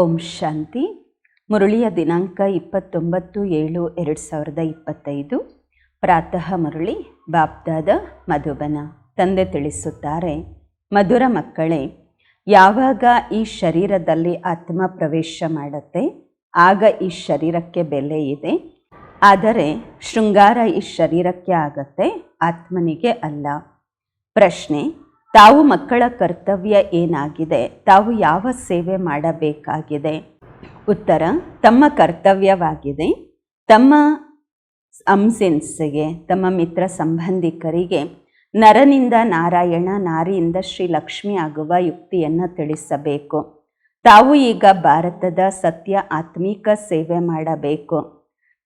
ಓಂ ಶಾಂತಿ. ಮುರುಳಿಯ ದಿನಾಂಕ ಇಪ್ಪತ್ತೊಂಬತ್ತು ಏಳು ಎರಡು ಸಾವಿರದ ಇಪ್ಪತ್ತೈದು. ಪ್ರಾತಃ ಮುರುಳಿ, ಬಾಪ್ದಾದ ಮಧುಬನ. ತಂದೆ ತಿಳಿಸುತ್ತಾರೆ, ಮಧುರ ಮಕ್ಕಳೇ, ಯಾವಾಗ ಈ ಶರೀರದಲ್ಲಿ ಆತ್ಮ ಪ್ರವೇಶ ಮಾಡುತ್ತೆ? ಆಗ ಈ ಶರೀರಕ್ಕೆ ಬೆಲೆ ಇದೆ. ಆದರೆ ಶೃಂಗಾರ ಈ ಶರೀರಕ್ಕೆ ಆಗತ್ತೆ, ಆತ್ಮನಿಗೆ ಅಲ್ಲ. ಪ್ರಶ್ನೆ ತಾವು ಮಕ್ಕಳ ಕರ್ತವ್ಯ ಏನಾಗಿದೆ? ತಾವು ಯಾವ ಸೇವೆ ಮಾಡಬೇಕಾಗಿದೆ? ಉತ್ತರ, ತಮ್ಮ ಕರ್ತವ್ಯವಾಗಿದೆ. ತಮ್ಮ ಅಂಸೆನ್ಸ್ಗೆ, ತಮ್ಮ ಮಿತ್ರ ಸಂಬಂಧಿಕರಿಗೆ ನರನಿಂದ ನಾರಾಯಣ, ನಾರಿಯಿಂದ ಶ್ರೀ ಲಕ್ಷ್ಮಿ ಆಗುವ ಯುಕ್ತಿಯನ್ನು ತಿಳಿಸಬೇಕು. ತಾವು ಈಗ ಭಾರತದ ಸತ್ಯ ಆತ್ಮಿಕ ಸೇವೆ ಮಾಡಬೇಕು.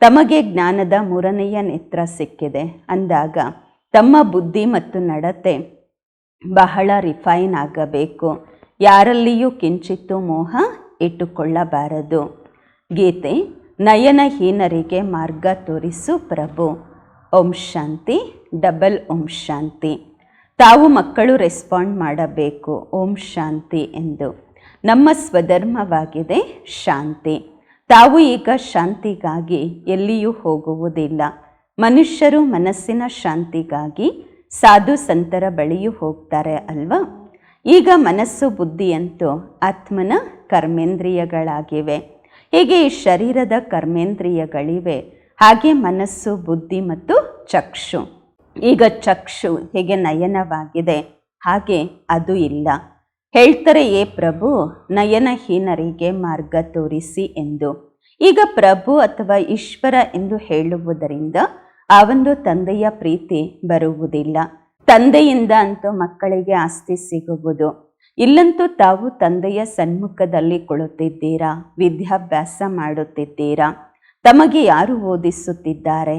ತಮಗೆ ಜ್ಞಾನದ ಮೂರನೆಯ ನೇತ್ರ ಸಿಕ್ಕಿದೆ. ಅಂದಾಗ, ತಮ್ಮ ಬುದ್ಧಿ ಮತ್ತು ನಡತೆ ಬಹಳ ರಿಫೈನ್ ಆಗಬೇಕು. ಯಾರಲ್ಲಿಯೂ ಕಿಂಚಿತ್ತು ಮೋಹ ಇಟ್ಟುಕೊಳ್ಳಬಾರದು. ಗೀತೆ, ನಯನಹೀನರಿಗೆ ಮಾರ್ಗ ತೋರಿಸು ಪ್ರಭು. ಓಂ ಶಾಂತಿ, ಡಬಲ್ ಓಂ ಶಾಂತಿ. ತಾವು ಮಕ್ಕಳು ರೆಸ್ಪಾಂಡ್ ಮಾಡಬೇಕು. ಓಂ ಶಾಂತಿ ಎಂದು. ನಮ್ಮ ಸ್ವಧರ್ಮವಾಗಿದೆ ಶಾಂತಿ. ತಾವು ಈಗ ಶಾಂತಿಗಾಗಿ ಎಲ್ಲಿಯೂ ಹೋಗುವುದಿಲ್ಲ. ಮನುಷ್ಯರು ಮನಸ್ಸಿನ ಶಾಂತಿಗಾಗಿ ಸಾಧು ಸಂತರ ಬಳಿಯೂ ಹೋಗ್ತಾರೆ ಅಲ್ವಾ? ಈಗ ಮನಸ್ಸು ಬುದ್ಧಿಯಂತೂ ಆತ್ಮನ ಕರ್ಮೇಂದ್ರಿಯಗಳಾಗಿವೆ. ಹೀಗೆ ಈ ಶರೀರದ ಕರ್ಮೇಂದ್ರಿಯಗಳಿವೆ. ಹಾಗೆ ಮನಸ್ಸು, ಬುದ್ಧಿ ಮತ್ತು ಚಕ್ಷು. ಈಗ ಚಕ್ಷು ಹೇಗೆ ನಯನವಾಗಿದೆ? ಹಾಗೆ ಅದು ಇಲ್ಲ. ಹೇಳ್ತಾರೆ, ಏ ಪ್ರಭು, ನಯನಹೀನರಿಗೆ ಮಾರ್ಗ ತೋರಿಸಿ ಎಂದು. ಈಗ ಪ್ರಭು ಅಥವಾ ಈಶ್ವರ ಎಂದು ಹೇಳುವುದರಿಂದ ಒಂದು ತಂದೆಯ ಪ್ರೀತಿ ಬರುವುದಿಲ್ಲ. ತಂದೆಯಿಂದ ಅಂತೂ ಮಕ್ಕಳಿಗೆ ಆಸ್ತಿ ಸಿಗುವುದು. ಇಲ್ಲಂತೂ ತಾವು ತಂದೆಯ ಸನ್ಮುಖದಲ್ಲಿ ಕುಳಿತಿದ್ದೀರಾ? ವಿದ್ಯಾಭ್ಯಾಸ ಮಾಡುತ್ತಿದ್ದೀರಾ? ತಮಗೆ ಯಾರು ಓದಿಸುತ್ತಿದ್ದಾರೆ?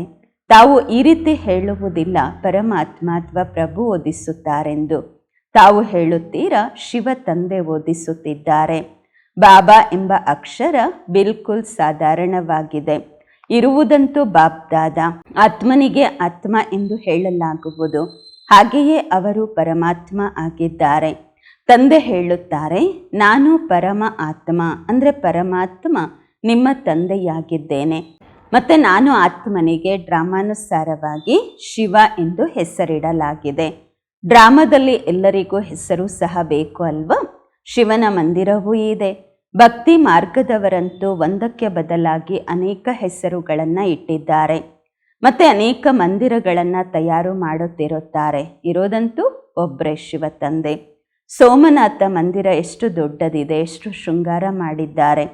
ತಾವು ಈ ರೀತಿ ಹೇಳುವುದಿಲ್ಲ ಪರಮಾತ್ಮ ಅಥವಾ ಪ್ರಭು ಓದಿಸುತ್ತಾರೆಂದು. ತಾವು ಹೇಳುತ್ತೀರಾ, ಶಿವ ತಂದೆ ಓದಿಸುತ್ತಿದ್ದಾರೆ? ಬಾಬಾ ಎಂಬ ಅಕ್ಷರ ಬಿಲ್ಕುಲ್ ಸಾಧಾರಣವಾಗಿದೆ. ಇರುವುದಂತೂ ಬಾಬ್ದಾದ ಆತ್ಮನಿಗೆ ಆತ್ಮ ಎಂದು ಹೇಳಲಾಗುವುದು. ಹಾಗೆಯೇ ಅವರು ಪರಮಾತ್ಮ ಆಗಿದ್ದಾರೆ. ತಂದೆ ಹೇಳುತ್ತಾರೆ, ನಾನು ಪರಮ ಆತ್ಮ, ಅಂದರೆ ಪರಮಾತ್ಮ ನಿಮ್ಮ ತಂದೆಯಾಗಿದ್ದೇನೆ. ಮತ್ತು ನಾನು ಆತ್ಮನಿಗೆ ಡ್ರಾಮಾನುಸಾರವಾಗಿ ಶಿವ ಎಂದು ಹೆಸರಿಡಲಾಗಿದೆ. ಡ್ರಾಮಾದಲ್ಲಿ ಎಲ್ಲರಿಗೂ ಹೆಸರು ಸಹ ಬೇಕು ಅಲ್ವಾ? ಶಿವನ ಮಂದಿರವೂ ಇದೆ. ಭಕ್ತಿ ಮಾರ್ಗದವರಂತೂ ಒಂದಕ್ಕೆ ಬದಲಾಗಿ ಅನೇಕ ಹೆಸರುಗಳನ್ನು ಇಟ್ಟಿದ್ದಾರೆ. ಮತ್ತು ಅನೇಕ ಮಂದಿರಗಳನ್ನು ತಯಾರು ಮಾಡುತ್ತಿರುತ್ತಾರೆ. ಇರೋದಂತೂ ಒಬ್ಬರೇ ಶಿವ ತಂದೆ. ಸೋಮನಾಥ ಮಂದಿರ ಎಷ್ಟು ದೊಡ್ಡದಿದೆ, ಎಷ್ಟು ಶೃಂಗಾರ ಮಾಡಿದ್ದಾರೆ.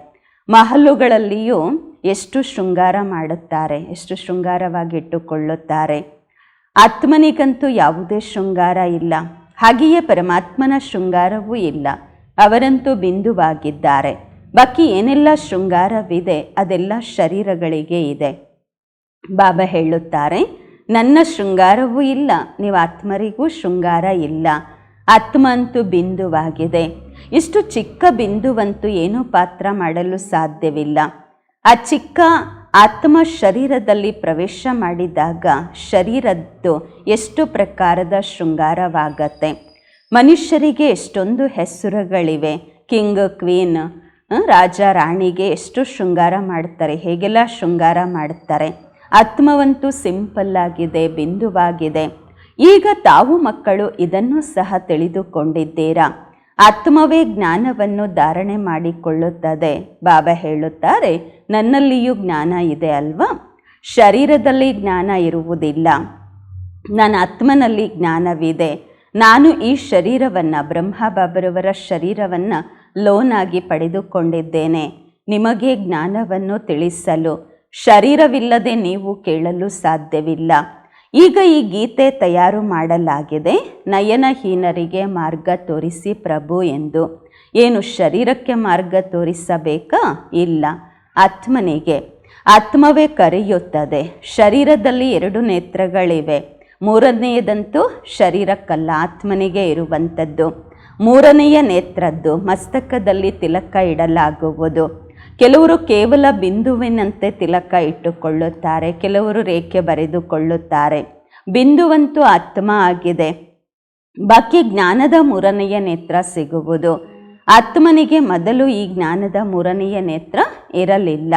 ಮಹಲುಗಳಲ್ಲಿಯೂ ಎಷ್ಟು ಶೃಂಗಾರ ಮಾಡುತ್ತಾರೆ, ಎಷ್ಟು ಶೃಂಗಾರವಾಗಿಟ್ಟುಕೊಳ್ಳುತ್ತಾರೆ ಆತ್ಮನಿಗಂತೂ ಯಾವುದೇ ಶೃಂಗಾರ ಇಲ್ಲ. ಹಾಗೆಯೇ ಪರಮಾತ್ಮನ ಶೃಂಗಾರವೂ ಇಲ್ಲ. ಅವರಂತೂ ಬಿಂದುವಾಗಿದ್ದಾರೆ. ಬಾಕಿ ಏನೆಲ್ಲ ಶೃಂಗಾರವಿದೆ, ಅದೆಲ್ಲ ಶರೀರಗಳಿಗೆ ಇದೆ. ಬಾಬಾ ಹೇಳುತ್ತಾರೆ, ನನ್ನ ಶೃಂಗಾರವೂ ಇಲ್ಲ, ನೀವು ಆತ್ಮರಿಗೂ ಶೃಂಗಾರ ಇಲ್ಲ. ಆತ್ಮ ಅಂತೂ ಬಿಂದುವಾಗಿದೆ. ಇಷ್ಟು ಚಿಕ್ಕ ಬಿಂದುವಂತೂ ಏನೂ ಪಾತ್ರ ಮಾಡಲು ಸಾಧ್ಯವಿಲ್ಲ. ಆ ಚಿಕ್ಕ ಆತ್ಮ ಶರೀರದಲ್ಲಿ ಪ್ರವೇಶ ಮಾಡಿದಾಗ ಶರೀರದ್ದು ಎಷ್ಟು ಪ್ರಕಾರದ ಶೃಂಗಾರವಾಗತ್ತೆ. ಮನುಷ್ಯರಿಗೆ ಎಷ್ಟೊಂದು ಹೆಸರುಗಳಿವೆ. ಕಿಂಗ್, ಕ್ವೀನ್ ರಾಜ, ರಾಣಿಗೆ ಎಷ್ಟು ಶೃಂಗಾರ ಮಾಡ್ತಾರೆ, ಹೇಗೆಲ್ಲ ಶೃಂಗಾರ ಮಾಡ್ತಾರೆ. ಆತ್ಮವಂತೂ ಸಿಂಪಲ್ ಆಗಿದೆ, ಬಿಂದುವಾಗಿದೆ. ಈಗ ತಾವು ಮಕ್ಕಳು ಇದನ್ನು ಸಹ ತಿಳಿದುಕೊಂಡಿದ್ದೀರಾ? ಆತ್ಮವೇ ಜ್ಞಾನವನ್ನು ಧಾರಣೆ ಮಾಡಿಕೊಳ್ಳುತ್ತದೆ. ಬಾಬಾ ಹೇಳುತ್ತಾರೆ, ನನ್ನಲ್ಲಿಯೂ ಜ್ಞಾನ ಇದೆ ಅಲ್ವಾ? ಶರೀರದಲ್ಲಿ ಜ್ಞಾನ ಇರುವುದಿಲ್ಲ. ನನ್ನ ಆತ್ಮನಲ್ಲಿ ಜ್ಞಾನವಿದೆ. ನಾನು ಈ ಶರೀರವನ್ನು ಬ್ರಹ್ಮ ಬಾಬರವರ ಶರೀರವನ್ನು ಲೋನಾಗಿ ಪಡೆದುಕೊಂಡಿದ್ದೇನೆ. ನಿಮಗೆ ಜ್ಞಾನವನ್ನು ತಿಳಿಸಲು, ಶರೀರವಿಲ್ಲದೆ ನೀವು ಕೇಳಲು ಸಾಧ್ಯವಿಲ್ಲ. ಈಗ ಈ ಗೀತೆ ತಯಾರು ಮಾಡಲಾಗಿದೆ. ನಯನಹೀನರಿಗೆ ಮಾರ್ಗ ತೋರಿಸಿ ಪ್ರಭು ಎಂದು. ಏನು ಶರೀರಕ್ಕೆ ಮಾರ್ಗ ತೋರಿಸಬೇಕಾ? ಇಲ್ಲ. ಆತ್ಮನಿಗೆ. ಆತ್ಮವೇ ಕರೆಯುತ್ತದೆ. ಶರೀರದಲ್ಲಿ ಎರಡು ನೇತ್ರಗಳಿವೆ. ಮೂರನೆಯದಂತೂ ಶರೀರಕ್ಕಲ್ಲ ಆತ್ಮನಿಗೆ ಇರುವಂಥದ್ದು. ಮೂರನೆಯ ನೇತ್ರದ್ದು ಮಸ್ತಕದಲ್ಲಿ ತಿಲಕ ಇಡಲಾಗುವುದು. ಕೆಲವರು ಕೇವಲ ಬಿಂದುವಿನಂತೆ ತಿಲಕ ಇಟ್ಟುಕೊಳ್ಳುತ್ತಾರೆ, ಕೆಲವರು ರೇಖೆ ಬರೆದುಕೊಳ್ಳುತ್ತಾರೆ. ಬಿಂದುವಂತೂ ಆತ್ಮ ಆಗಿದೆ. ಬಾಕಿ ಜ್ಞಾನದ ಮೂರನೆಯ ನೇತ್ರ ಸಿಗುವುದು. ಆತ್ಮನಿಗೆ ಮೊದಲು ಈ ಜ್ಞಾನದ ಮೂರನೆಯ ನೇತ್ರ ಇರಲಿಲ್ಲ.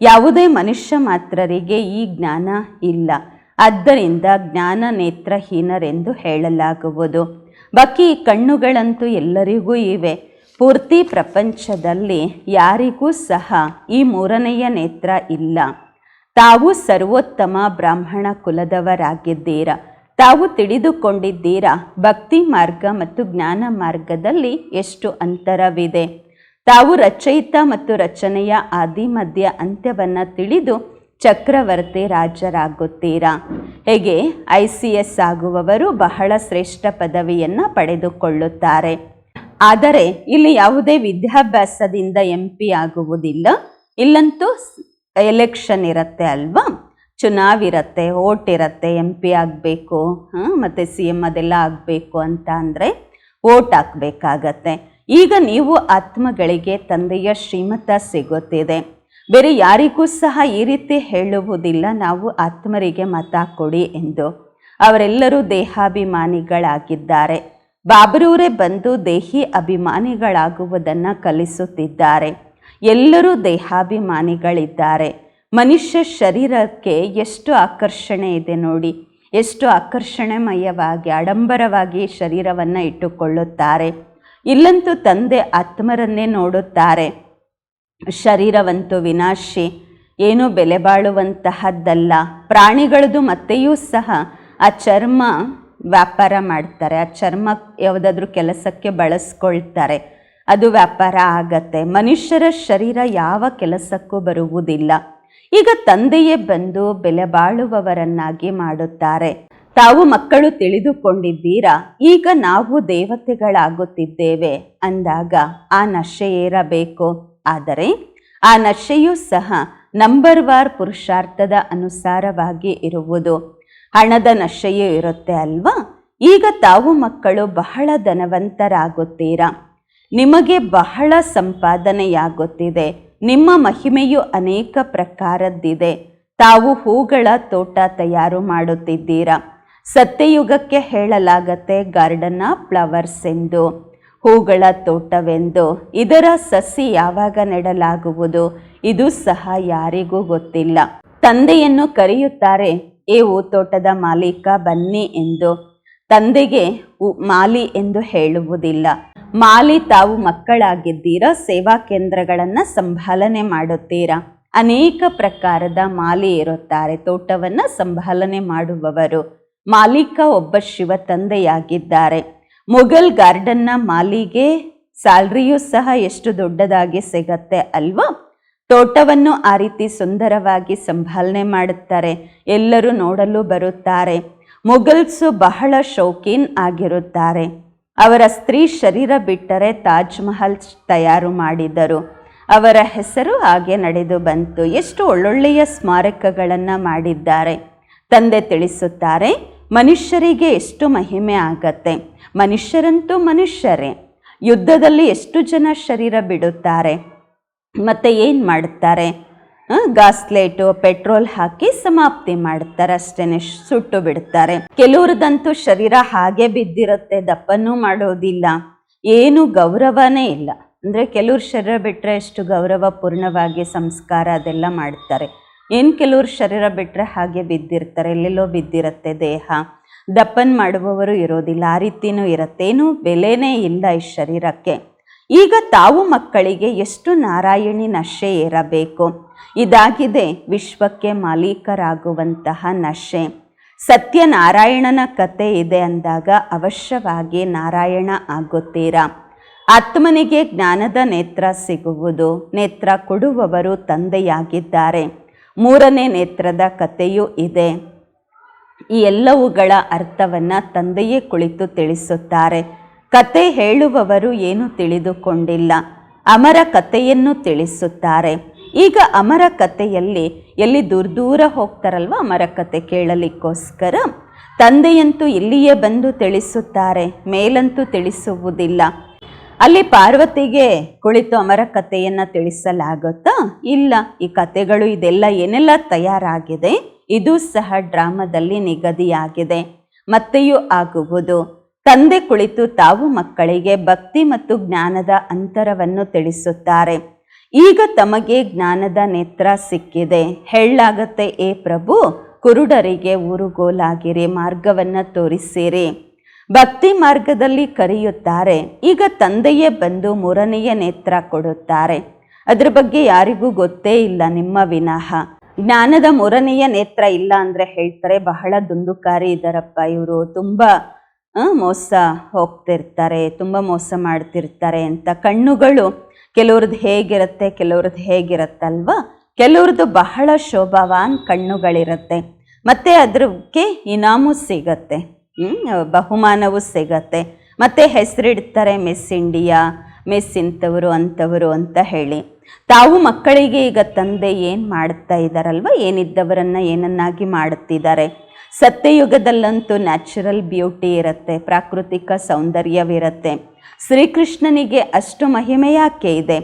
ಯಾವುದೇ ಮನುಷ್ಯ ಮಾತ್ರರಿಗೆ ಈ ಜ್ಞಾನ ಇಲ್ಲ. ಆದ್ದರಿಂದ ಜ್ಞಾನ ನೇತ್ರಹೀನರೆಂದು ಹೇಳಲಾಗುವುದು. ಬಾಕಿ ಕಣ್ಣುಗಳಂತೂ ಎಲ್ಲರಿಗೂ ಇವೆ. ಪೂರ್ತಿ ಪ್ರಪಂಚದಲ್ಲಿ ಯಾರಿಗೂ ಸಹ ಈ ಮೂರನೆಯ ನೇತ್ರ ಇಲ್ಲ. ತಾವು ಸರ್ವೋತ್ತಮ ಬ್ರಾಹ್ಮಣ ಕುಲದವರಾಗಿದ್ದೀರಾ. ತಾವು ತಿಳಿದುಕೊಂಡಿದ್ದೀರಾ ಭಕ್ತಿ ಮಾರ್ಗ ಮತ್ತು ಜ್ಞಾನ ಮಾರ್ಗದಲ್ಲಿ ಎಷ್ಟು ಅಂತರವಿದೆ. ತಾವು ರಚಯಿತ ಮತ್ತು ರಚನೆಯ ಆದಿ ಮಧ್ಯ ಅಂತ್ಯವನ್ನು ತಿಳಿದು ಚಕ್ರವರ್ತಿ ರಾಜರಾಗುತ್ತೀರಾ? ಹೇಗೆ? ಐ ಸಿ ಎಸ್ ಆಗುವವರು ಬಹಳ ಶ್ರೇಷ್ಠ ಪದವಿಯನ್ನು ಪಡೆದುಕೊಳ್ಳುತ್ತಾರೆ. ಆದರೆ ಇಲ್ಲಿ ಯಾವುದೇ ವಿದ್ಯಾಭ್ಯಾಸದಿಂದ ಎಂ ಪಿ ಆಗುವುದಿಲ್ಲ. ಇಲ್ಲಂತೂ ಎಲೆಕ್ಷನ್ ಇರುತ್ತೆ ಅಲ್ವಾ? ಚುನಾವಿರತ್ತೆ ಓಟ್ ಇರತ್ತೆ ಎಂ ಪಿ ಆಗಬೇಕು ಮತ್ತು ಸಿ ಎಂ ಅದೆಲ್ಲ ಆಗಬೇಕು ಅಂತ ಅಂದರೆ ಓಟ್ ಹಾಕಬೇಕಾಗತ್ತೆ. ಈಗ ನೀವು ಆತ್ಮಗಳಿಗೆ ತಂದೆಯ ಶ್ರೀಮತ ಸಿಗುತ್ತಿದೆ. ಬೇರೆ ಯಾರಿಗೂ ಸಹ ಈ ರೀತಿ ಹೇಳುವುದಿಲ್ಲ. ನಾವು ಆತ್ಮರಿಗೆ ಮತ ಕೊಡಿ ಎಂದು. ಅವರೆಲ್ಲರೂ ದೇಹಾಭಿಮಾನಿಗಳಾಗಿದ್ದಾರೆ. ಬಾಬರೂರೇ ಬಂದು ದೇಹಿ ಅಭಿಮಾನಿಗಳಾಗುವುದನ್ನು ಕಲಿಸುತ್ತಿದ್ದಾರೆ. ಎಲ್ಲರೂ ದೇಹಾಭಿಮಾನಿಗಳಿದ್ದಾರೆ. ಮನುಷ್ಯ ಶರೀರಕ್ಕೆ ಎಷ್ಟು ಆಕರ್ಷಣೆ ಇದೆ ನೋಡಿ. ಎಷ್ಟು ಆಕರ್ಷಣೆಮಯವಾಗಿ, ಆಡಂಬರವಾಗಿ ಶರೀರವನ್ನು ಇಟ್ಟುಕೊಳ್ಳುತ್ತಾರೆ. ಇಲ್ಲಂತೂ ತಂದೆ ಆತ್ಮರನ್ನೇ ನೋಡುತ್ತಾರೆ. ಶರೀರವಂತೂ ವಿನಾಶಿ, ಏನೂ ಬೆಲೆ ಬಾಳುವಂತಹದ್ದಲ್ಲ. ಪ್ರಾಣಿಗಳದು ಮತ್ತೆಯೂ ಸಹ ಆ ಚರ್ಮ ವ್ಯಾಪಾರ ಮಾಡ್ತಾರೆ. ಆ ಚರ್ಮ ಯಾವುದಾದ್ರೂ ಕೆಲಸಕ್ಕೆ ಬಳಸ್ಕೊಳ್ತಾರೆ. ಅದು ವ್ಯಾಪಾರ ಆಗತ್ತೆ. ಮನುಷ್ಯರ ಶರೀರ ಯಾವ ಕೆಲಸಕ್ಕೂ ಬರುವುದಿಲ್ಲ. ಈಗ ತಂದೆಯೇ ಬಂದು ಬೆಲೆ ಬಾಳುವವರನ್ನಾಗಿ ಮಾಡುತ್ತಾರೆ. ತಾವು ಮಕ್ಕಳು ತಿಳಿದುಕೊಂಡಿದ್ದೀರಾ? ಈಗ ನಾವು ದೇವತೆಗಳಾಗುತ್ತಿದ್ದೇವೆ ಅಂದಾಗ ಆ ನಶೆ ಏರಬೇಕು. ಆದರೆ ಆ ನಶೆಯೂ ಸಹ ನಂಬರ್ ವಾರ್ ಪುರುಷಾರ್ಥದ ಅನುಸಾರವಾಗಿ ಇರುವುದು. ಹಣದ ನಶೆಯೂ ಇರುತ್ತೆ ಅಲ್ವಾ? ಈಗ ತಾವು ಮಕ್ಕಳು ಬಹಳ ಧನವಂತರಾಗುತ್ತೀರಾ? ನಿಮಗೆ ಬಹಳ ಸಂಪಾದನೆಯಾಗುತ್ತಿದೆ. ನಿಮ್ಮ ಮಹಿಮೆಯು ಅನೇಕ ಪ್ರಕಾರದ್ದಿದೆ. ತಾವು ಹೂಗಳ ತೋಟ ತಯಾರು ಮಾಡುತ್ತಿದ್ದೀರಾ? ಸತ್ಯಯುಗಕ್ಕೆ ಹೇಳಲಾಗತ್ತೆ ಗಾರ್ಡನ್ ಆಫ್ ಫ್ಲವರ್ಸ್ ಎಂದು. ಹೂಗಳ ತೋಟವೆಂದು ಇದರ ಸಸಿ ಯಾವಾಗ ನೆಡಲಾಗುವುದು? ಇದು ಸಹ ಯಾರಿಗೂ ಗೊತ್ತಿಲ್ಲ. ತಂದೆಯನ್ನು ಕರೆಯುತ್ತಾರೆ, ಏ ಹೂ ತೋಟದ ಮಾಲೀಕ, ಬನ್ನಿ ಎಂದು. ತಂದೆಗೆ ಮಾಲಿ ಎಂದು ಹೇಳುವುದಿಲ್ಲ. ಮಾಲಿ, ತಾವು ಮಕ್ಕಳಾಗಿದ್ದೀರಾ? ಸೇವಾ ಕೇಂದ್ರಗಳನ್ನು ಸಂಭಾಲನೆ ಮಾಡುತ್ತೀರಾ? ಅನೇಕ ಪ್ರಕಾರದ ಮಾಲಿ ಇರುತ್ತಾರೆ ತೋಟವನ್ನು ಸಂಭಾಲನೆ ಮಾಡುವವರು. ಮಾಲೀಕ ಒಬ್ಬ ಶಿವ ತಂದೆಯಾಗಿದ್ದಾರೆ. ಮೊಘಲ್ ಗಾರ್ಡನ್ನ ಮಾಲಿಗೆ ಸ್ಯಾಲ್ರಿಯೂ ಸಹ ಎಷ್ಟು ದೊಡ್ಡದಾಗಿ ಸಿಗತ್ತೆ ಅಲ್ವಾ? ತೋಟವನ್ನು ಆ ರೀತಿ ಸುಂದರವಾಗಿ ಸಂಭಾಲನೆ ಮಾಡುತ್ತಾರೆ, ಎಲ್ಲರೂ ನೋಡಲು ಬರುತ್ತಾರೆ. ಮೊಘಲ್ಸು ಬಹಳ ಶೌಕೀನ್ ಆಗಿರುತ್ತಾರೆ. ಅವರ ಸ್ತ್ರೀ ಶರೀರ ಬಿಟ್ಟರೆ ತಾಜ್ ಮಹಲ್ ತಯಾರು ಮಾಡಿದರು. ಅವರ ಹೆಸರು ಹಾಗೆ ನಡೆದು ಬಂತು. ಎಷ್ಟು ಒಳ್ಳೊಳ್ಳೆಯ ಸ್ಮಾರಕಗಳನ್ನು ಮಾಡಿದ್ದಾರೆ. ತಂದೆ ತಿಳಿಸುತ್ತಾರೆ, ಮನುಷ್ಯರಿಗೆ ಎಷ್ಟು ಮಹಿಮೆ ಆಗತ್ತೆ. ಮನುಷ್ಯರಂತೂ ಮನುಷ್ಯರೇ. ಯುದ್ಧದಲ್ಲಿ ಎಷ್ಟು ಜನ ಶರೀರ ಬಿಡುತ್ತಾರೆ? ಮತ್ತೆ ಏನು ಮಾಡುತ್ತಾರೆ? ಗಾಸ್ಲೇಟು, ಪೆಟ್ರೋಲ್ ಹಾಕಿ ಸಮಾಪ್ತಿ ಮಾಡ್ತಾರೆ ಅಷ್ಟೇನೆ, ಸುಟ್ಟು ಬಿಡ್ತಾರೆ ಕೆಲವ್ರದಂತೂ ಶರೀರ ಹಾಗೆ ಬಿದ್ದಿರುತ್ತೆ, ದಪ್ಪನೂ ಮಾಡೋದಿಲ್ಲ. ಏನು ಗೌರವನೇ ಇಲ್ಲ. ಅಂದರೆ ಕೆಲವ್ರ ಶರೀರ ಬಿಟ್ಟರೆ ಎಷ್ಟು ಗೌರವಪೂರ್ಣವಾಗಿ ಸಂಸ್ಕಾರ ಅದೆಲ್ಲ ಮಾಡ್ತಾರೆ. ಏನು ಕೆಲವ್ರ ಶರೀರ ಬಿಟ್ಟರೆ ಹಾಗೆ ಬಿದ್ದಿರ್ತಾರೆ, ಎಲ್ಲೆಲ್ಲೋ ಬಿದ್ದಿರುತ್ತೆ ದೇಹ. ದಪ್ಪನ್ ಮಾಡುವವರು ಇರೋದಿಲ್ಲ. ಆ ರೀತಿನೂ ಇರತ್ತೇನೂ ಬೆಲೆನೇ ಇಲ್ಲ ಈ ಶರೀರಕ್ಕೆ. ಈಗ ತಾವು ಮಕ್ಕಳಿಗೆ ಎಷ್ಟು ನಾರಾಯಣಿ ನಶೆ ಏರಬೇಕು? ಇದಾಗಿದೆ ವಿಶ್ವಕ್ಕೆ ಮಾಲೀಕರಾಗುವಂತಹ ನಶೆ. ಸತ್ಯನಾರಾಯಣನ ಕತೆ ಇದೆ ಅಂದಾಗ ಅವಶ್ಯವಾಗಿ ನಾರಾಯಣ ಆಗುತ್ತೀರಾ? ಆತ್ಮನಿಗೆ ಜ್ಞಾನದ ನೇತ್ರ ಸಿಗುವುದು. ನೇತ್ರ ಕೊಡುವವರು ತಂದೆಯಾಗಿದ್ದಾರೆ. ಮೂರನೇ ನೇತ್ರದ ಕಥೆಯೂ ಇದೆ. ಈ ಎಲ್ಲವುಗಳ ಅರ್ಥವನ್ನು ತಂದೆಯೇ ಕುಳಿತು ತಿಳಿಸುತ್ತಾರೆ. ಕತೆ ಹೇಳುವವರು ಏನು ತಿಳಿದುಕೊಂಡಿಲ್ಲ. ಅಮರ ಕಥೆಯನ್ನು ತಿಳಿಸುತ್ತಾರೆ. ಈಗ ಅಮರ ಕಥೆಯಲ್ಲಿ ಎಲ್ಲಿ ದೂರ ದೂರ ಹೋಗ್ತಾರಲ್ವ ಅಮರ ಕತೆ ಕೇಳಲಿಕ್ಕೋಸ್ಕರ? ತಂದೆಯಂತೂ ಇಲ್ಲಿಯೇ ಬಂದು ತಿಳಿಸುತ್ತಾರೆ. ಮೇಲಂತೂ ತಿಳಿಸುವುದಿಲ್ಲ. ಅಲ್ಲಿ ಪಾರ್ವತಿಗೆ ಕುಳಿತು ಅಮರ ಕಥೆಯನ್ನು ತಿಳಿಸಲಾಗುತ್ತಾ? ಇಲ್ಲ. ಈ ಕಥೆಗಳು ಇದೆಲ್ಲ ಏನೆಲ್ಲ ತಯಾರಾಗಿದೆ? ಇದು ಸಹ ಡ್ರಾಮದಲ್ಲಿ ನಿಗದಿಯಾಗಿದೆ. ಮತ್ತೆಯೂ ಆಗುವುದು. ತಂದೆ ಕುಳಿತು ತಾವು ಮಕ್ಕಳಿಗೆ ಭಕ್ತಿ ಮತ್ತು ಜ್ಞಾನದ ಅಂತರವನ್ನು ತಿಳಿಸುತ್ತಾರೆ. ಈಗ ತಮಗೆ ಜ್ಞಾನದ ನೇತ್ರ ಸಿಕ್ಕಿದೆ. ಹೇಳಾಗತ್ತೆ ಏ ಪ್ರಭು, ಕುರುಡರಿಗೆ ಊರುಗೋಲಾಗಿರಿ, ಮಾರ್ಗವನ್ನು ತೋರಿಸಿರಿ. ಭಕ್ತಿ ಮಾರ್ಗದಲ್ಲಿ ಕರೆಯುತ್ತಾರೆ. ಈಗ ತಂದೆಯೇ ಬಂದು ಮೂರನೆಯ ನೇತ್ರ ಕೊಡುತ್ತಾರೆ. ಅದರ ಬಗ್ಗೆ ಯಾರಿಗೂ ಗೊತ್ತೇ ಇಲ್ಲ ನಿಮ್ಮ ವಿನಃ ಜ್ಞಾನದ ಮೂರನೆಯ ನೇತ್ರ ಇಲ್ಲ ಅಂದ್ರೆ ಹೇಳ್ತಾರೆ ಬಹಳ ದುಂದುಕಾರಿ ಇದ್ದಾರಪ್ಪ ಇವರು. ತುಂಬಾ ಮೋಸ ಹೋಗ್ತಿರ್ತಾರೆ ತುಂಬ ಮೋಸ ಮಾಡ್ತಿರ್ತಾರೆ ಅಂತ. ಕಣ್ಣುಗಳು ಕೆಲವ್ರದ್ದು ಹೇಗಿರುತ್ತೆ ಕೆಲವ್ರದ್ದು ಹೇಗಿರುತ್ತಲ್ವಾ? ಕೆಲವ್ರದ್ದು ಬಹಳ ಶೋಭಾವಾನ್ ಕಣ್ಣುಗಳಿರುತ್ತೆ. ಮತ್ತೆ ಅದಕ್ಕೆ ಇನಾಮು ಸಿಗತ್ತೆ ಹ್ಮ್, ಬಹುಮಾನವೂ ಸಿಗತ್ತೆ. ಮತ್ತೆ ಹೆಸರಿಡ್ತಾರೆ ಮಿಸ್ ಇಂಡಿಯಾ ಮಿಸ್ ಇಂಥವರು ಅಂಥವರು ಅಂತ ಹೇಳಿ. ತಾವು ಮಕ್ಕಳಿಗೆ ಈಗ ತಂದೆ ಏನು ಮಾಡ್ತಾ ಇದ್ದಾರಲ್ವ ಏನಿದ್ದವರನ್ನು ಏನನ್ನಾಗಿ ಮಾಡುತ್ತಿದ್ದಾರೆ? ಸತ್ಯಯುಗದಲ್ಲಂತೂ ನ್ಯಾಚುರಲ್ ಬ್ಯೂಟಿ ಇರುತ್ತೆ, ಪ್ರಾಕೃತಿಕ ಸೌಂದರ್ಯವಿರುತ್ತೆ. ಶ್ರೀಕೃಷ್ಣನಿಗೆ ಅಷ್ಟು ಮಹಿಮೆ ಯಾಕೆ ಇದೆ?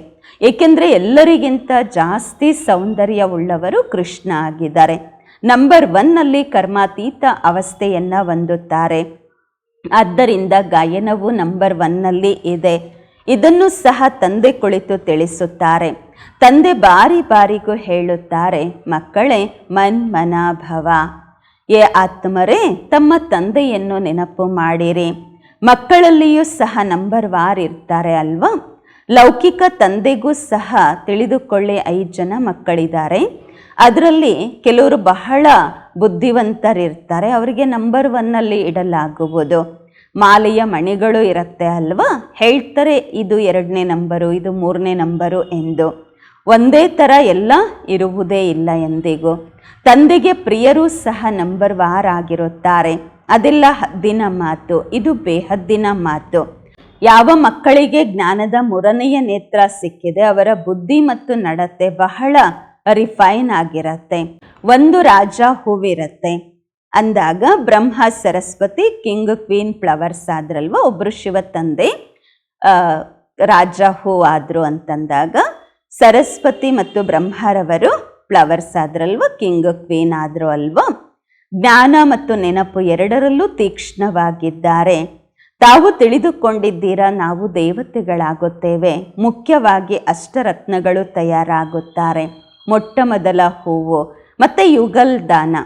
ಏಕೆಂದರೆ ಎಲ್ಲರಿಗಿಂತ ಜಾಸ್ತಿ ಸೌಂದರ್ಯವುಳ್ಳವರು ಕೃಷ್ಣ ಆಗಿದ್ದಾರೆ. ನಂಬರ್ ಒನ್ನಲ್ಲಿ ಕರ್ಮಾತೀತ ಅವಸ್ಥೆಯನ್ನು ಹೊಂದುತ್ತಾರೆ. ಆದ್ದರಿಂದ ಗಾಯನವು ನಂಬರ್ ಒನ್ನಲ್ಲಿ ಇದೆ. ಇದನ್ನು ಸಹ ತಂದೆ ಕುಳಿತು ತಿಳಿಸುತ್ತಾರೆ. ತಂದೆ ಬಾರಿ ಬಾರಿಗೂ ಹೇಳುತ್ತಾರೆ, ಮಕ್ಕಳೇ ಮನ್ ಮನಾಭವ ಭವ ಏ ಆತ್ಮರೇ, ತಮ್ಮ ತಂದೆಯನ್ನು ನೆನಪು ಮಾಡಿರಿ. ಮಕ್ಕಳಲ್ಲಿಯೂ ಸಹ ನಂಬರ್ ವಾರ್ ಇರ್ತಾರೆ ಅಲ್ವಾ? ಲೌಕಿಕ ತಂದೆಗೂ ಸಹ ತಿಳಿದುಕೊಳ್ಳಿ ಐದು ಜನ ಮಕ್ಕಳಿದ್ದಾರೆ. ಅದರಲ್ಲಿ ಕೆಲವರು ಬಹಳ ಬುದ್ಧಿವಂತರಿರ್ತಾರೆ, ಅವರಿಗೆ ನಂಬರ್ ಒನ್ನಲ್ಲಿ ಇಡಲಾಗುವುದು. ಮಾಲೆಯ ಮಣಿಗಳು ಇರುತ್ತೆ ಅಲ್ವಾ? ಹೇಳ್ತಾರೆ ಇದು ಎರಡನೇ ನಂಬರು, ಇದು ಮೂರನೇ ನಂಬರು ಎಂದು. ಒಂದೇ ಥರ ಎಲ್ಲ ಇರುವುದೇ ಇಲ್ಲ ಎಂದಿಗೂ. ತಂದೆಗೆ ಪ್ರಿಯರೂ ಸಹ ನಂಬರ್ ವಾರ್ ಆಗಿರುತ್ತಾರೆ. ಅದೆಲ್ಲ ಹದ್ದಿನ ಮಾತು, ಇದು ಬೇಹದ್ದಿನ ಮಾತು. ಯಾವ ಮಕ್ಕಳಿಗೆ ಜ್ಞಾನದ ಮೂರನೆಯ ನೇತ್ರ ಸಿಕ್ಕಿದೆ, ಅವರ ಬುದ್ಧಿ ಮತ್ತು ನಡತೆ ಬಹಳ ರಿಫೈನ್ ಆಗಿರುತ್ತೆ. ಒಂದು ರಾಜ ಹೂವಿರತ್ತೆ. ಅಂದಾಗ Brahma, Saraswati, king, queen, flowers ಆದ್ರಲ್ವ ಒಬ್ರು ಶಿವ ತಂದೆ ರಾಜ ಹೂ ಆದ್ರು ಅಂತಂದಾಗ ಸರಸ್ವತಿ ಮತ್ತು ಬ್ರಹ್ಮರವರು ಫ್ಲವರ್ಸ್ ಆದ್ರಲ್ವ, ಕಿಂಗ್, ಕ್ವೀನ್ ಆದ್ರು ಅಲ್ವ? ಜ್ಞಾನ ಮತ್ತು ನೆನಪು ಎರಡರಲ್ಲೂ ತೀಕ್ಷ್ಣವಾಗಿದ್ದಾರೆ. ತಾವು ತಿಳಿದುಕೊಂಡಿದ್ದೀರಾ, ನಾವು ದೇವತೆಗಳಾಗುತ್ತೇವೆ. ಮುಖ್ಯವಾಗಿ ಅಷ್ಟರತ್ನಗಳು ತಯಾರಾಗುತ್ತಾರೆ. ಮೊಟ್ಟ ಮೊದಲ ಹೂವು, ಮತ್ತೆ ಯುಗಲ್ ದಾನ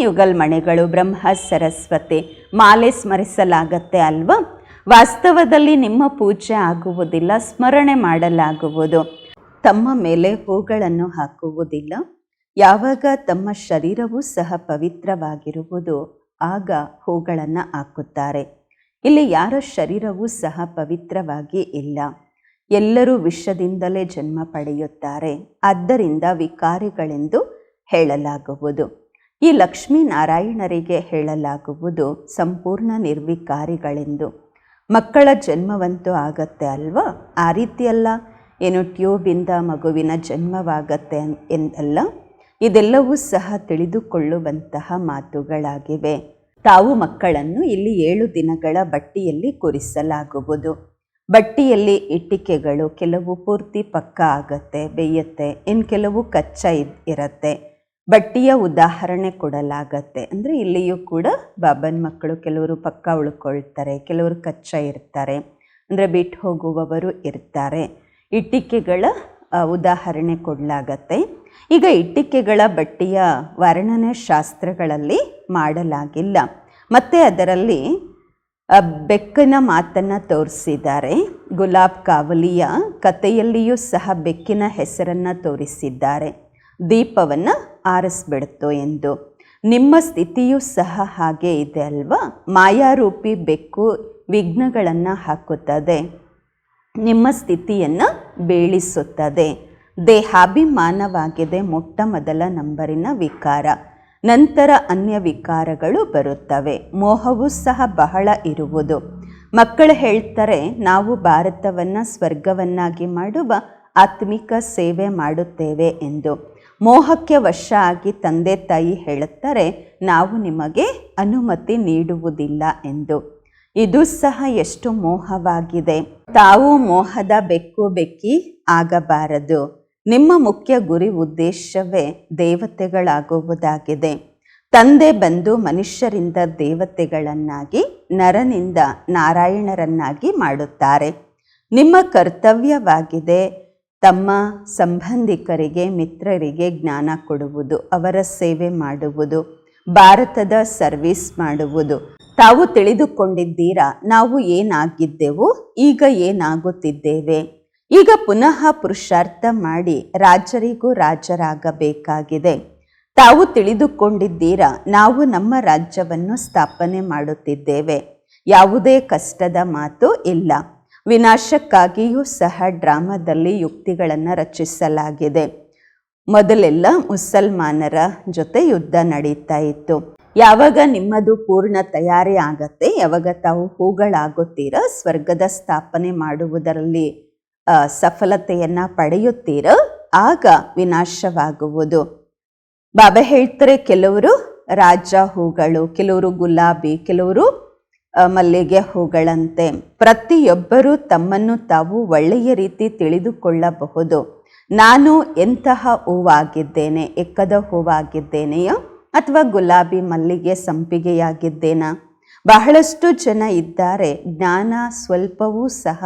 ಯುಗಲ್ ಮಣಿಗಳು ಬ್ರಹ್ಮ, ಸರಸ್ವತಿ, ಮಾಲೆ ಸ್ಮರಿಸಲಾಗತ್ತೆ ಅಲ್ವಾ? ವಾಸ್ತವದಲ್ಲಿ ನಿಮ್ಮ ಪೂಜೆ ಆಗುವುದಿಲ್ಲ, ಸ್ಮರಣೆ ಮಾಡಲಾಗುವುದು. ತಮ್ಮ ಮೇಲೆ ಹೂಗಳನ್ನು ಹಾಕುವುದಿಲ್ಲ, ಯಾವಾಗ ತಮ್ಮ ಶರೀರವೂ ಸಹ ಪವಿತ್ರವಾಗಿರುವುದು, ಆಗ ಹೂಗಳನ್ನು ಹಾಕುತ್ತಾರೆ. ಇಲ್ಲಿ ಯಾರ ಶರೀರವೂ ಸಹ ಪವಿತ್ರವಾಗಿ ಇಲ್ಲ. ಎಲ್ಲರೂ ವಿಷದಿಂದಲೇ ಜನ್ಮ ಪಡೆಯುತ್ತಾರೆ. ಆದ್ದರಿಂದ ವಿಕಾರಿಗಳೆಂದು ಹೇಳಲಾಗುವುದು. ಈ ಲಕ್ಷ್ಮೀನಾರಾಯಣರಿಗೆ ಹೇಳಲಾಗುವುದು ಸಂಪೂರ್ಣ ನಿರ್ವಿಕಾರಿಗಳೆಂದು. ಮಕ್ಕಳ ಜನ್ಮವಂತೂ ಆಗತ್ತೆ ಅಲ್ವಾ? ಆ ರೀತಿಯಲ್ಲ. ಏನು ಟ್ಯೂಬಿಂದ ಮಗುವಿನ ಜನ್ಮವಾಗತ್ತೆ ಎಂದಲ್ಲ? ಇದೆಲ್ಲವೂ ಸಹ ತಿಳಿದುಕೊಳ್ಳುವಂತಹ ಮಾತುಗಳಾಗಿವೆ. ತಾವು ಮಕ್ಕಳನ್ನು ಇಲ್ಲಿ ಏಳು ದಿನಗಳ ಬಟ್ಟಿಯಲ್ಲಿ ಕೂರಿಸಲಾಗುವುದು. ಬಟ್ಟಿಯಲ್ಲಿ ಇಟ್ಟಿಗೆಗಳು ಕೆಲವು ಪೂರ್ತಿ ಪಕ್ಕ ಆಗತ್ತೆ, ಬೇಯತ್ತೆ ಇನ್ನು ಕೆಲವು ಕಚ್ಚಾ ಇರತ್ತೆ. ಬಟ್ಟಿಯ ಉದಾಹರಣೆ ಕೊಡಲಾಗತ್ತೆ. ಅಂದರೆ ಇಲ್ಲಿಯೂ ಕೂಡ ಬಾಬನ್ ಮಕ್ಕಳು ಕೆಲವರು ಪಕ್ಕ ಉಳ್ಕೊಳ್ತಾರೆ, ಕೆಲವರು ಕಚ್ಚಾ ಇರ್ತಾರೆ. ಅಂದರೆ ಬಿಟ್ಟು ಹೋಗುವವರು ಇರ್ತಾರೆ. ಇಟ್ಟಿಕೆಗಳ ಉದಾಹರಣೆ ಕೊಡಲಾಗತ್ತೆ. ಈಗ ಇಟ್ಟಿಕೆಗಳ ಬಟ್ಟೆಯ ವರ್ಣನೆ ಶಾಸ್ತ್ರಗಳಲ್ಲಿ ಮಾಡಲಾಗಿಲ್ಲ. ಮತ್ತು ಅದರಲ್ಲಿ ಬೆಕ್ಕಿನ ಮಾತನ್ನು ತೋರಿಸಿದ್ದಾರೆ. ಗುಲಾಬ್ ಕಾವಲಿಯ ಕಥೆಯಲ್ಲಿಯೂ ಸಹ ಬೆಕ್ಕಿನ ಹೆಸರನ್ನು ತೋರಿಸಿದ್ದಾರೆ. ದೀಪವನ್ನು ಆರಿಸ್ಬಿಡ್ತು ಎಂದು. ನಿಮ್ಮ ಸ್ಥಿತಿಯೂ ಸಹ ಹಾಗೆ ಇದೆ ಅಲ್ವಾ? ಮಾಯಾರೂಪಿ ಬೆಕ್ಕು ವಿಘ್ನಗಳನ್ನು ಹಾಕುತ್ತದೆ. ನಿಮ್ಮ ಸ್ಥಿತಿಯನ್ನು ಬೀಳಿಸುತ್ತದೆ. ದೇಹಾಭಿಮಾನವಾಗಿದೆ ಮೊಟ್ಟ ಮೊದಲ ನಂಬರಿನ ವಿಕಾರ. ನಂತರ ಅನ್ಯ ವಿಕಾರಗಳು ಬರುತ್ತವೆ. ಮೋಹವು ಸಹ ಬಹಳ ಇರುವುದು. ಮಕ್ಕಳು ಹೇಳ್ತಾರೆ, ನಾವು ಭಾರತವನ್ನು ಸ್ವರ್ಗವನ್ನಾಗಿ ಮಾಡುವ ಆತ್ಮಿಕ ಸೇವೆ ಮಾಡುತ್ತೇವೆ ಎಂದು. ಮೋಹಕ್ಕೆ ವಶ ಆಗಿ ತಂದೆ ತಾಯಿ ಹೇಳುತ್ತಾರೆ, ನಾವು ನಿಮಗೆ ಅನುಮತಿ ನೀಡುವುದಿಲ್ಲ ಎಂದು. ಇದು ಸಹ ಎಷ್ಟು ಮೋಹವಾಗಿದೆ. ತಾವು ಮೋಹದ ಬೆಕ್ಕು ಬೆಕ್ಕಿ ಆಗಬಾರದು. ನಿಮ್ಮ ಮುಖ್ಯ ಗುರಿ ಉದ್ದೇಶವೇ ದೇವತೆಗಳಾಗುವುದಾಗಿದೆ. ತಂದೆ ಬಂದು ಮನುಷ್ಯರಿಂದ ದೇವತೆಗಳನ್ನಾಗಿ, ನರನಿಂದ ನಾರಾಯಣರನ್ನಾಗಿ ಮಾಡುತ್ತಾರೆ. ನಿಮ್ಮ ಕರ್ತವ್ಯವಾಗಿದೆ ತಮ್ಮ ಸಂಬಂಧಿಕರಿಗೆ, ಮಿತ್ರರಿಗೆ ಜ್ಞಾನ ಕೊಡುವುದು, ಅವರ ಸೇವೆ ಮಾಡುವುದು, ಭಾರತದ ಸರ್ವಿಸ್ ಮಾಡುವುದು. ತಾವು ತಿಳಿದುಕೊಂಡಿದ್ದೀರಾ, ನಾವು ಏನಾಗಿದ್ದೆವು, ಈಗ ಏನಾಗುತ್ತಿದ್ದೇವೆ? ಈಗ ಪುನಃ ಪುರುಷಾರ್ಥ ಮಾಡಿ ರಾಜರಿಗೂ ರಾಜರಾಗಬೇಕಾಗಿದೆ. ತಾವು ತಿಳಿದುಕೊಂಡಿದ್ದೀರಾ, ನಾವು ನಮ್ಮ ರಾಜ್ಯವನ್ನು ಸ್ಥಾಪನೆ ಮಾಡುತ್ತಿದ್ದೇವೆ. ಯಾವುದೇ ಕಷ್ಟದ ಮಾತು ಇಲ್ಲ. ವಿನಾಶಕ್ಕಾಗಿಯೂ ಸಹ ಡ್ರಾಮಾದಲ್ಲಿ ಯುಕ್ತಿಗಳನ್ನು ರಚಿಸಲಾಗಿದೆ. ಮೊದಲೆಲ್ಲ ಮುಸಲ್ಮಾನರ ಜೊತೆ ಯುದ್ಧ ನಡೀತಾ ಇತ್ತು. ಯಾವಾಗ ನಿಮ್ಮದು ಪೂರ್ಣ ತಯಾರಿ ಆಗತ್ತೆ, ಯಾವಾಗ ತಾವು ಹೂಗಳಾಗುತ್ತೀರ, ಸ್ವರ್ಗದ ಸ್ಥಾಪನೆ ಮಾಡುವುದರಲ್ಲಿ ಸಫಲತೆಯನ್ನು ಪಡೆಯುತ್ತೀರೋ, ಆಗ ವಿನಾಶವಾಗುವುದು. ಬಾಬಾ ಹೇಳ್ತಾರೆ, ಕೆಲವರು ರಾಜ ಹೂಗಳು, ಕೆಲವರು ಗುಲಾಬಿ, ಕೆಲವರು ಮಲ್ಲಿಗೆ ಹೂಗಳಂತೆ. ಪ್ರತಿಯೊಬ್ಬರೂ ತಮ್ಮನ್ನು ತಾವು ಒಳ್ಳೆಯ ರೀತಿ ತಿಳಿದುಕೊಳ್ಳಬಹುದು. ನಾನು ಎಂತಹ ಹೂವಾಗಿದ್ದೇನೆ? ಎಕ್ಕದ ಹೂವಾಗಿದ್ದೇನೆಯೋ ಅಥವಾ ಗುಲಾಬಿ ಮಲ್ಲಿಗೆ ಸಂಪಿಗೆಯಾಗಿದ್ದೇನಾ? ಬಹಳಷ್ಟು ಜನ ಇದ್ದಾರೆ. ಜ್ಞಾನ ಸ್ವಲ್ಪವೂ ಸಹ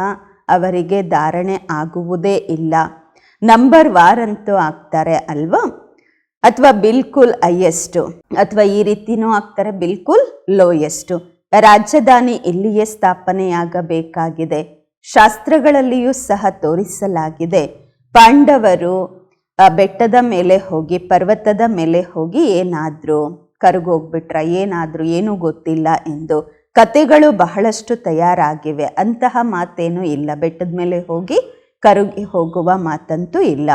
ಅವರಿಗೆ ಧಾರಣೆ ಆಗುವುದೇ ಇಲ್ಲ. ನಂಬರ್ ವಾರ್ ಅಂತೂ ಆಗ್ತಾರೆ ಅಲ್ವಾ? ಅಥವಾ ಬಿಲ್ಕುಲ್ ಹೈಯೆಸ್ಟು. ಅಥವಾ ಈ ರೀತಿನೂ ಆಗ್ತಾರೆ ಬಿಲ್ಕುಲ್ ಲೋಯೆಸ್ಟು. ರಾಜಧಾನಿ ಇಲ್ಲಿಯೇ ಸ್ಥಾಪನೆಯಾಗಬೇಕಾಗಿದೆ, ಶಾಸ್ತ್ರಗಳಲ್ಲಿಯೂ ಸಹ ತೋರಿಸಲಾಗಿದೆ. ಪಾಂಡವರು ಬೆಟ್ಟದ ಮೇಲೆ ಹೋಗಿ, ಪರ್ವತದ ಮೇಲೆ ಹೋಗಿ ಏನಾದರೂ, ಕರಗೋಗ್ಬಿಟ್ರ, ಏನಾದರೂ, ಏನೂ ಗೊತ್ತಿಲ್ಲ ಎಂದು ಕತೆಗಳು ಬಹಳಷ್ಟು ತಯಾರಾಗಿವೆ. ಅಂತಹ ಮಾತೇನೂ ಇಲ್ಲ. ಬೆಟ್ಟದ ಮೇಲೆ ಹೋಗಿ ಕರುಗಿ ಹೋಗುವ ಮಾತಂತೂ ಇಲ್ಲ.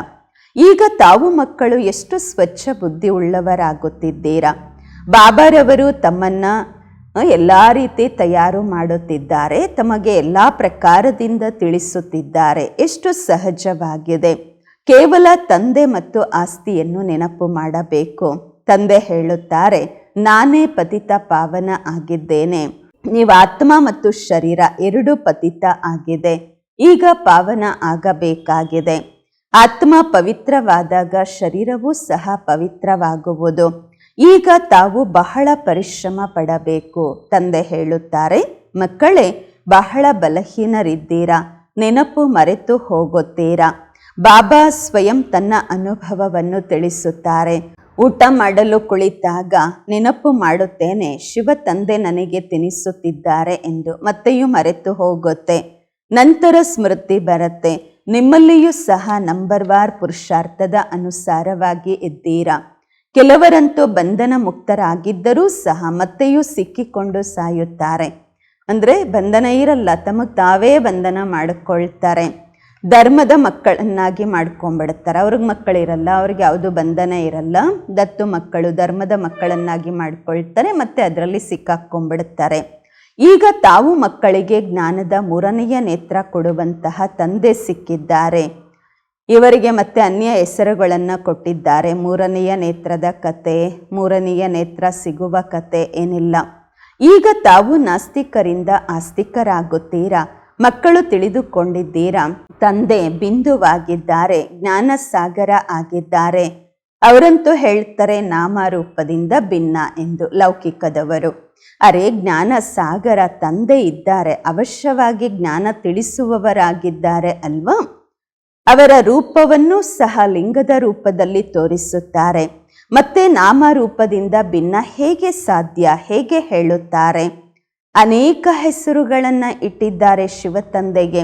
ಈಗ ತಾವು ಮಕ್ಕಳು ಎಷ್ಟು ಸ್ವಚ್ಛ ಬುದ್ಧಿ ಉಳ್ಳವರಾಗುತ್ತಿದ್ದೀರಾ? ಬಾಬಾರವರು ತಮ್ಮನ್ನ ಎಲ್ಲ ರೀತಿ ತಯಾರು ಮಾಡುತ್ತಿದ್ದಾರೆ, ತಮಗೆ ಎಲ್ಲ ಪ್ರಕಾರದಿಂದ ತಿಳಿಸುತ್ತಿದ್ದಾರೆ. ಎಷ್ಟು ಸಹಜವಾಗಿದೆ. ಕೇವಲ ತಂದೆ ಮತ್ತು ಆಸ್ತಿಯನ್ನು ನೆನಪು ಮಾಡಬೇಕು. ತಂದೆ ಹೇಳುತ್ತಾರೆ, ನಾನೇ ಪತಿತ ಪಾವನ ಆಗಿದ್ದೇನೆ. ನೀವು ಆತ್ಮ ಮತ್ತು ಶರೀರ ಎರಡು ಪತಿತ ಆಗಿದೆ. ಈಗ ಪಾವನ ಆಗಬೇಕಾಗಿದೆ. ಆತ್ಮ ಪವಿತ್ರವಾದಾಗ ಶರೀರವೂ ಸಹ ಪವಿತ್ರವಾಗುವುದು. ಈಗ ತಾವು ಬಹಳ ಪರಿಶ್ರಮ ಪಡಬೇಕು, ತಂದೆ ಹೇಳುತ್ತಾರೆ. ಮಕ್ಕಳೇ, ಬಹಳ ಬಲಹೀನರಿದ್ದೀರಾ? ನೆನಪು ಮರೆತು ಹೋಗುತ್ತೀರಾ? ಬಾಬಾ ಸ್ವಯಂ ತನ್ನ ಅನುಭವವನ್ನು ತಿಳಿಸುತ್ತಾರೆ. ಊಟ ಮಾಡಲು ಕುಳಿತಾಗ, ನೆನಪು ಮಾಡುತ್ತೇನೆ, ಶಿವ ತಂದೆ ನನಗೆ ತಿನಿಸುತ್ತಿದ್ದಾರೆ ಎಂದು ಮತ್ತೆಯೂ ಮರೆತು ಹೋಗುತ್ತೆ. ನಂತರ ಸ್ಮೃತಿ ಬರುತ್ತೆ. ನಿಮ್ಮಲ್ಲಿಯೂ ಸಹ ನಂಬರ್ ವಾರ್ ಪುರುಷಾರ್ಥದ ಅನುಸಾರವಾಗಿ ಇದ್ದೀರಾ? ಕೆಲವರಂತೂ ಬಂಧನ ಮುಕ್ತರಾಗಿದ್ದರೂ ಸಹ ಮತ್ತೆಯೂ ಸಿಕ್ಕಿಕೊಂಡು ಸಾಯುತ್ತಾರೆ. ಅಂದರೆ ಬಂಧನ ಇರಲ್ಲ ತಮಗೆ ತಾವೇ ಬಂಧನ ಮಾಡಿಕೊಳ್ತಾರೆ. ಧರ್ಮದ ಮಕ್ಕಳನ್ನಾಗಿ ಮಾಡ್ಕೊಂಬಿಡ್ತಾರೆ. ಅವ್ರಿಗೆ ಮಕ್ಕಳಿರಲ್ಲ, ಅವ್ರಿಗೆ ಯಾವುದು ಬಂಧನ ಇರಲ್ಲ. ದತ್ತು ಮಕ್ಕಳು ಧರ್ಮದ ಮಕ್ಕಳನ್ನಾಗಿ ಮಾಡ್ಕೊಳ್ತಾರೆ, ಮತ್ತೆ ಅದರಲ್ಲಿ ಸಿಕ್ಕಾಕ್ಕೊಂಬಿಡುತ್ತಾರೆ ಈಗ ತಾವು ಮಕ್ಕಳಿಗೆ ಜ್ಞಾನದ ಮೂರನೆಯ ನೇತ್ರ ಕೊಡುವಂತಹ ತಂದೆ ಸಿಕ್ಕಿದ್ದಾರೆ. ಇವರಿಗೆ ಮತ್ತೆ ಅನ್ಯ ಹೆಸರುಗಳನ್ನು ಕೊಟ್ಟಿದ್ದಾರೆ. ಮೂರನೆಯ ನೇತ್ರದ ಕತೆ, ಮೂರನೆಯ ನೇತ್ರ ಸಿಗುವ ಕತೆ ಏನಿಲ್ಲ. ಈಗ ತಾವು ನಾಸ್ತಿಕರಿಂದ ಆಸ್ತಿಕರಾಗುತ್ತೀರಾ? ಮಕ್ಕಳು ತಿಳಿದುಕೊಂಡಿದ್ದೀರಾ? ತಂದೆ ಬಿಂದುವಾಗಿದ್ದಾರೆ ಜ್ಞಾನ ಸಾಗರ ಆಗಿದ್ದಾರೆ. ಅವರಂತೂ ಹೇಳ್ತಾರೆ, ನಾಮರೂಪದಿಂದ ಭಿನ್ನ ಎಂದು ಲೌಕಿಕದವರು. ಅರೆ ಜ್ಞಾನ ಸಾಗರ ತಂದೆ ಇದ್ದಾರೆ. ಅವಶ್ಯವಾಗಿ ಜ್ಞಾನ ತಿಳಿಸುವವರಾಗಿದ್ದಾರೆ ಅಲ್ವಾ? ಅವರ ರೂಪವನ್ನು ಸಹ ಲಿಂಗದ ರೂಪದಲ್ಲಿ ತೋರಿಸುತ್ತಾರೆ. ಮತ್ತೆ ನಾಮರೂಪದಿಂದ ಭಿನ್ನ ಹೇಗೆ ಸಾಧ್ಯ ಹೇಗೆ ಹೇಳುತ್ತಾರೆ? ಅನೇಕ ಹೆಸರುಗಳನ್ನು ಇಟ್ಟಿದ್ದಾರೆ ಶಿವತಂದೆಗೆ.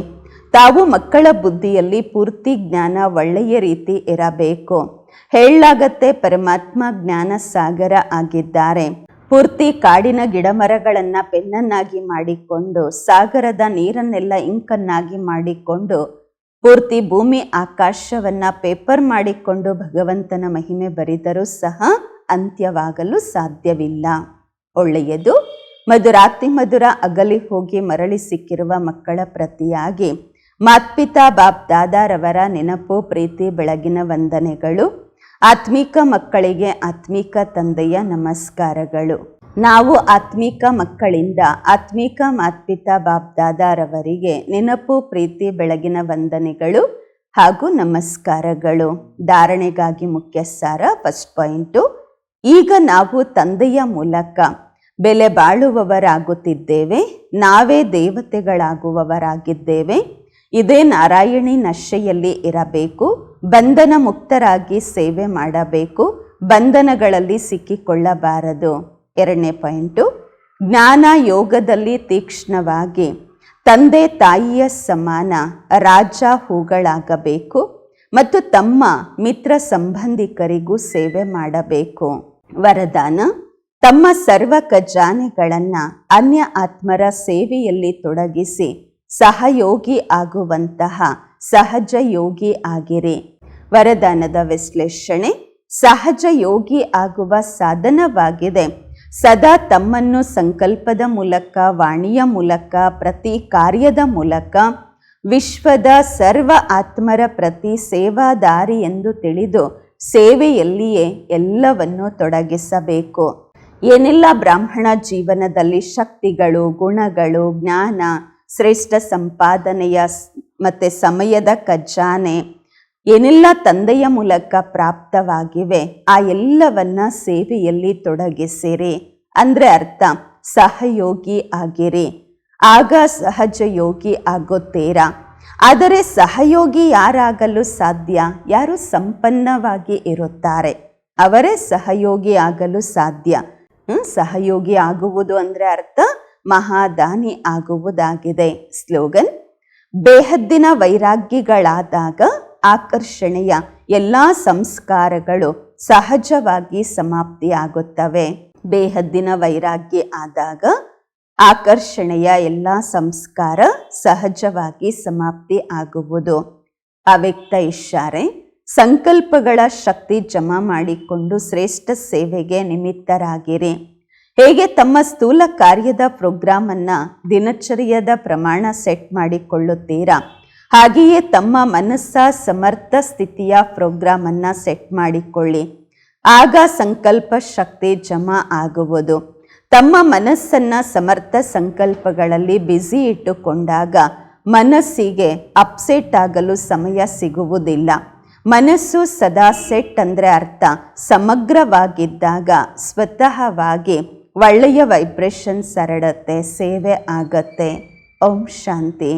ತಾವು ಮಕ್ಕಳ ಬುದ್ಧಿಯಲ್ಲಿ ಪೂರ್ತಿ ಜ್ಞಾನ ಒಳ್ಳೆಯ ರೀತಿ ಇರಬೇಕು. ಹೇಳಲಾಗತ್ತೆ ಪರಮಾತ್ಮ ಜ್ಞಾನ ಸಾಗರ ಆಗಿದ್ದಾರೆ. ಪೂರ್ತಿ ಕಾಡಿನ ಗಿಡಮರಗಳನ್ನು ಪೆನ್ನನ್ನಾಗಿ ಮಾಡಿಕೊಂಡು, ಸಾಗರದ ನೀರನ್ನೆಲ್ಲ ಇಂಕನ್ನಾಗಿ ಮಾಡಿಕೊಂಡು ಪೂರ್ತಿ ಭೂಮಿ ಆಕಾಶವನ್ನ ಪೇಪರ್ ಮಾಡಿಕೊಂಡು ಭಗವಂತನ ಮಹಿಮೆ ಬರೆದರೂ ಸಹ ಅಂತ್ಯವಾಗಲು ಸಾಧ್ಯವಿಲ್ಲ. ಒಳ್ಳೆಯದು. ಮಧುರಾತಿ ಮಧುರ ಅಗಲಿ ಹೋಗಿ ಮರಳಿ ಸಿಕ್ಕಿರುವ ಮಕ್ಕಳ ಪ್ರತಿಯಾಗಿ ಮಾತ್ಪಿತಾ ಬಾಪ್ ದಾದಾರವರ ನೆನಪು, ಪ್ರೀತಿ, ಬೆಳಗಿನ ವಂದನೆಗಳು, ಆತ್ಮಿಕ ಮಕ್ಕಳಿಗೆ ಆತ್ಮಿಕ ತಂದೆಯ ನಮಸ್ಕಾರಗಳು. ನಾವು ಆತ್ಮಿಕ ಮಕ್ಕಳಿಂದ ಆತ್ಮಿಕ ಮಾತ್ಪಿತಾ ಬಾಬ್ದಾದಾರವರಿಗೆ ನೆನಪು, ಪ್ರೀತಿ, ಬೆಳಗಿನ ವಂದನೆಗಳು ಹಾಗೂ ನಮಸ್ಕಾರಗಳು. ಧಾರಣೆಗಾಗಿ ಮುಖ್ಯ ಸಾರ ಫಸ್ಟ್ ಪಾಯಿಂಟು ಈಗ ನಾವು ತಂದೆಯ ಮೂಲಕ ಬೆಲೆ ಬಾಳುವವರಾಗುತ್ತಿದ್ದೇವೆ. ನಾವೇ ದೇವತೆಗಳಾಗುವವರಾಗಿದ್ದೇವೆ. ಇದೇ ನಾರಾಯಣಿ ನಶೆಯಲ್ಲಿ ಇರಬೇಕು. ಬಂಧನ ಮುಕ್ತರಾಗಿ ಸೇವೆ ಮಾಡಬೇಕು. ಬಂಧನಗಳಲ್ಲಿ ಸಿಕ್ಕಿಕೊಳ್ಳಬಾರದು. ಎರಡನೇ ಪಾಯಿಂಟು, ಜ್ಞಾನ ಯೋಗದಲ್ಲಿ ತೀಕ್ಷ್ಣವಾಗಿ ತಂದೆ ತಾಯಿಯ ಸಮಾನ ರಾಜ ಹೂಗಳಾಗಬೇಕು ಮತ್ತು ತಮ್ಮ ಮಿತ್ರ ಸಂಬಂಧಿಕರಿಗೂ ಸೇವೆ ಮಾಡಬೇಕು. ವರದಾನ, ತಮ್ಮ ಸರ್ವ ಖಜಾನೆಗಳನ್ನು ಅನ್ಯ ಆತ್ಮರ ಸೇವೆಯಲ್ಲಿ ತೊಡಗಿಸಿ ಸಹಯೋಗಿ ಆಗುವಂತಹ ಸಹಜ ಯೋಗಿ ಆಗಿರಿ. ವರದಾನದ ವಿಶ್ಲೇಷಣೆ, ಸಹಜ ಯೋಗಿ ಆಗುವ ಸಾಧನವಾಗಿದೆ. ಸದಾ ತಮ್ಮನ್ನು ಸಂಕಲ್ಪದ ಮೂಲಕ, ವಾಣಿಯ ಮೂಲಕ, ಪ್ರತಿ ಕಾರ್ಯದ ಮೂಲಕ, ವಿಶ್ವದ ಸರ್ವ ಆತ್ಮರ ಪ್ರತಿ ಸೇವಾದಾರಿ ಎಂದು ತಿಳಿದು ಸೇವೆಯಲ್ಲಿಯೇ ಎಲ್ಲವನ್ನು ತೊಡಗಿಸಬೇಕು. ಏನೆಲ್ಲ ಬ್ರಾಹ್ಮಣ ಜೀವನದಲ್ಲಿ ಶಕ್ತಿಗಳು, ಗುಣಗಳು, ಜ್ಞಾನ, ಶ್ರೇಷ್ಠ ಸಂಪಾದನೆಯ ಮತ್ತು ಸಮಯದ ಖಜಾನೆ ಏನೆಲ್ಲ ತಂದೆಯ ಮೂಲಕ ಪ್ರಾಪ್ತವಾಗಿವೆ, ಆ ಎಲ್ಲವನ್ನ ಸೇವೆಯಲ್ಲಿ ತೊಡಗಿಸಿರಿ. ಅಂದ್ರೆ ಅರ್ಥ, ಸಹಯೋಗಿ ಆಗಿರಿ. ಆಗ ಸಹಜ ಯೋಗಿ ಆಗುತ್ತೀರಾ? ಆದರೆ ಸಹಯೋಗಿ ಯಾರಾಗಲು ಸಾಧ್ಯ? ಯಾರು ಸಂಪನ್ನವಾಗಿ ಇರುತ್ತಾರೆ? ಅವರೇ ಸಹಯೋಗಿ ಆಗಲು ಸಾಧ್ಯ? ಸಹಯೋಗಿ ಆಗುವುದು ಅಂದ್ರೆ ಅರ್ಥ, ಮಹಾದಾನಿ ಆಗುವುದಾಗಿದೆ. ಸ್ಲೋಗನ್, ಬೇಹದ್ದಿನ ವೈರಾಗ್ಯಗಳಾದಾಗ ಆಕರ್ಷಣೆಯ ಎಲ್ಲ ಸಂಸ್ಕಾರಗಳು ಸಹಜವಾಗಿ ಸಮಾಪ್ತಿಯಾಗುತ್ತವೆ. ಬೇಹದ್ದಿನ ವೈರಾಗ್ಯ ಆದಾಗ ಆಕರ್ಷಣೆಯ ಎಲ್ಲ ಸಂಸ್ಕಾರ ಸಹಜವಾಗಿ ಸಮಾಪ್ತಿ ಆಗುವುದು. ಅವ್ಯಕ್ತ ಇಶಾರೆ ಸಂಕಲ್ಪಗಳ ಶಕ್ತಿ ಜಮಾ ಮಾಡಿಕೊಂಡು ಶ್ರೇಷ್ಠ ಸೇವೆಗೆ ನಿಮಿತ್ತರಾಗಿರಿ. ಹೇಗೆ ತಮ್ಮ ಸ್ಥೂಲ ಕಾರ್ಯದ ಪ್ರೋಗ್ರಾಮನ್ನು ದಿನಚರ್ಯದ ಪ್ರಮಾಣ ಸೆಟ್ ಮಾಡಿಕೊಳ್ಳುತ್ತೀರಾ? ಹಾಗೆಯೇ ತಮ್ಮ ಮನಸ್ಸ ಸಮರ್ಥ ಸ್ಥಿತಿಯ ಪ್ರೋಗ್ರಾಮ್ ಅನ್ನ ಸೆಟ್ ಮಾಡಿಕೊಳ್ಳಿ. ಆಗ ಸಂಕಲ್ಪ ಶಕ್ತಿ ಜಮಾ ಆಗುವುದು. ತಮ್ಮ ಮನಸ್ಸನ್ನ ಸಮರ್ಥ ಸಂಕಲ್ಪಗಳಲ್ಲಿ ಬ್ಯುಸಿ ಇಟ್ಟುಕೊಂಡಾಗ ಮನಸ್ಸಿಗೆ ಅಪ್ಸೆಟ್ ಆಗಲು ಸಮಯ ಸಿಗುವುದಿಲ್ಲ. ಮನಸ್ಸು ಸದಾ ಸೆಟ್ ಅಂದ್ರೆ ಅರ್ಥ ಸಮಗ್ರವಾಗಿದ್ದಾಗ ಸ್ವತಃವಾಗಿ ಒಳ್ಳೆಯ ವೈಬ್ರೇಷನ್ಸ್ ಹರಡತ್ತೆ, ಸೇವೆ ಆಗತ್ತೆ. ಓಂ ಶಾಂತಿ.